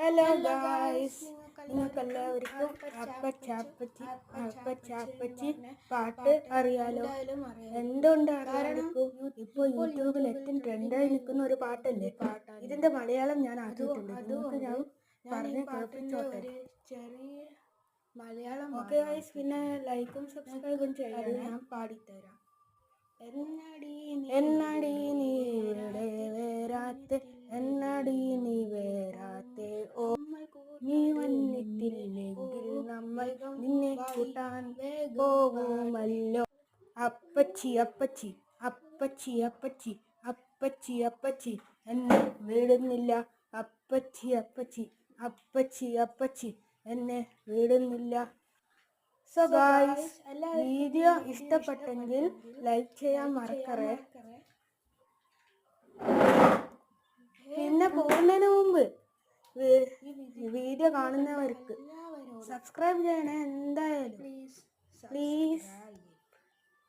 Hello guys നിങ്ങൾക്ക് എല്ലാവർക്കും അപ്പച്ചാപ്പച്ചി അപ്പച്ചാപ്പച്ചി പാട്ട് അറിയാലോ? എന്തുകൊണ്ട് അറിയാതിരിക്കും ഇപ്പോൾ യൂട്യൂബിൽ ഏറ്റവും ട്രെൻഡായി നിൽക്കുന്ന ഒരു പാട്ടല്ലേ? ഇതിന്റെ മലയാളം ഞാൻ ആക്കിയിട്ടുണ്ട്. നിങ്ങൾക്ക് ഞാൻ പറഞ്ഞ് കേൾപ്പിച്ചോട്ടെ ചെറിയ മലയാളം ഓക്കെ ഗായ്സ് പിന്നെ ലൈക്കും സബ്സ്ക്രൈബും ചെയ്യാൻ ഞാൻ പാടിത്തരാം. എന്നടി എന്നടി നീ ഇവിടെ വേരാത്തെ? എന്നടി നീ വേരാത്തെ? നിന്നെ കൂട്ടാൻ പോകുമല്ലോ. അപ്പച്ചി അപ്പച്ചി അപ്പച്ചി അപ്പച്ചി അപ്പച്ചി അപ്പച്ചി എന്നെ വിടുന്നില്ല. അപ്പച്ചി അപ്പച്ചി അപ്പച്ചി അപ്പച്ചി എന്നെ വിടുന്നില്ല. സോ ഗായ്സ് വീഡിയോ ഇഷ്ടപ്പെട്ടെങ്കിൽ ലൈക്ക് ചെയ്യാൻ മറക്കറേ പിന്നെ പോകുന്നതിന് മുമ്പ് വീ- വീഡിയോ കാണുന്നവർക്ക് സബ്സ്ക്രൈബ് ചെയ്യണേ എന്തായാലും. പ്ലീസ്